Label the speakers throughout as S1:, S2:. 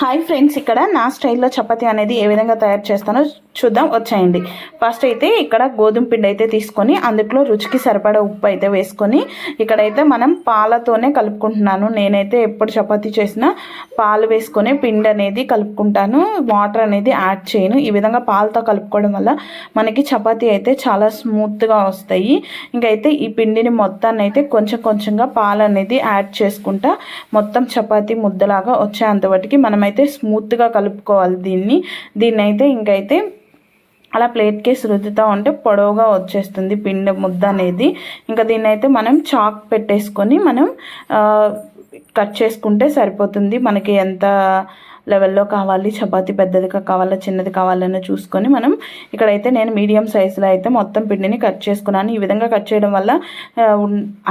S1: Hi friends ఇక్కడ నా స్టైల్లో చపాతి అనేది ఏ విధంగా తయారు చేస్తానో చూద్దాం. వచ్చేయండి. ఫస్ట్ అయితే ఇక్కడ గోధుమ పిండి అయితే తీసుకొని అందులో రుచికి సరిపడా ఉప్పు అయితే వేసుకొని ఇక్కడైతే మనం పాలతోనే కలుపుకుంటున్నాను. నేనైతే ఎప్పుడు చపాతీ చేసినా పాలు వేసుకొని పిండి అనేది కలుపుకుంటాను. వాటర్ అనేది యాడ్ చేయను. ఈ విధంగా పాలతో కలుపుకోవడం వల్ల మనకి చపాతీ అయితే చాలా స్మూత్గా వస్తాయి. ఇంకైతే ఈ పిండిని మొత్తాన్ని అయితే కొంచెం కొంచెంగా పాలు అనేది యాడ్ చేసుకుంటా మొత్తం చపాతీ ముద్దలాగా వచ్చేంతవరకు మనమైతే స్మూత్గా కలుపుకోవాలి దీన్ని. దీన్ని అయితే ఇంకైతే అలా ప్లేట్ కేసు రుద్దుతూ ఉంటే పొడవుగా వచ్చేస్తుంది పిండి ముద్ద అనేది. ఇంకా దీన్ని అయితే మనం చాక్ పెట్టేసుకొని మనం కట్ చేసుకుంటే సరిపోతుంది. మనకి ఎంత లెవెల్లో కావాలి చపాతీ పెద్దదిగా కావాలా చిన్నది కావాలన్నా చూసుకొని మనం ఇక్కడైతే నేను మీడియం సైజులో అయితే మొత్తం పిండిని కట్ చేసుకున్నాను. ఈ విధంగా కట్ చేయడం వల్ల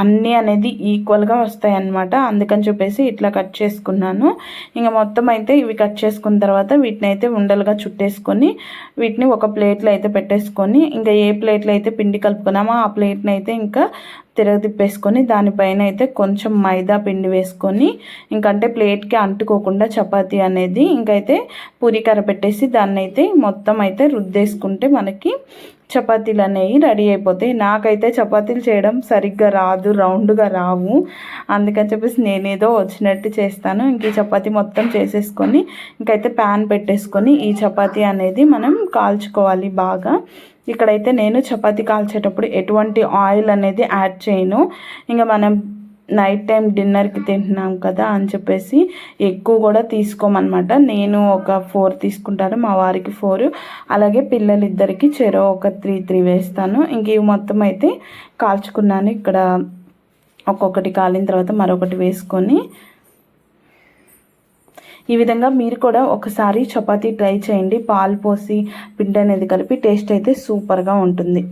S1: అన్నీ అనేది ఈక్వల్గా వస్తాయి అన్నమాట అందుకని చెప్పేసి ఇట్లా కట్ చేసుకున్నాను. ఇంకా మొత్తం అయితే ఇవి కట్ చేసుకున్న తర్వాత వీటిని అయితే ఉండలుగా చుట్టేసుకొని వీటిని ఒక ప్లేట్లో అయితే పెట్టేసుకొని ఇంకా ఏ ప్లేట్లో అయితే పిండి కలుపుకున్నామో ఆ ప్లేట్ని అయితే ఇంకా తిరగతిప్పేసుకొని దానిపైన అయితే కొంచెం మైదా పిండి వేసుకొని ఇంకంటే ప్లేట్కి అంటుకోకుండా చపాతీ అనేది ఇంకైతే పూరికర పెట్టేసి దాన్ని అయితే మొత్తం అయితే రుద్దేసుకుంటే మనకి చపాతీలు అనేవి రెడీ అయిపోతాయి. నాకైతే చపాతీలు చేయడం సరిగ్గా రాదు రౌండ్గా రావు. అందుకని చెప్పేసి నేనేదో వచ్చినట్టు చేస్తాను. ఇంక ఈ చపాతీ మొత్తం చేసేసుకొని ఇంకైతే ప్యాన్ పెట్టేసుకొని ఈ చపాతీ అనేది మనం కాల్చుకోవాలి బాగా. ఇక్కడైతే నేను చపాతీ కాల్చేటప్పుడు ఎటువంటి ఆయిల్ అనేది యాడ్ చేయను. ఇంకా మనం నైట్ టైం డిన్నర్కి తింటున్నాం కదా అని చెప్పేసి ఎక్కువ కూడా తీసుకోమన్నమాట. నేను ఒక ఫోర్ తీసుకుంటాను మా వారికి ఫోర్ అలాగే పిల్లలిద్దరికి చెరో ఒక త్రీ త్రీ వేస్తాను. ఇంక ఇవి మొత్తం అయితే కాల్చుకున్నాను. ఇక్కడ ఒక్కొక్కటి కాలిన తర్వాత మరొకటి వేసుకొని. ఈ విధంగా మీరు కూడా ఒకసారి చపాతీ ట్రై చేయండి. పాలు పోసి పిండి అనేది కలిపి టేస్ట్ అయితే సూపర్గా ఉంటుంది.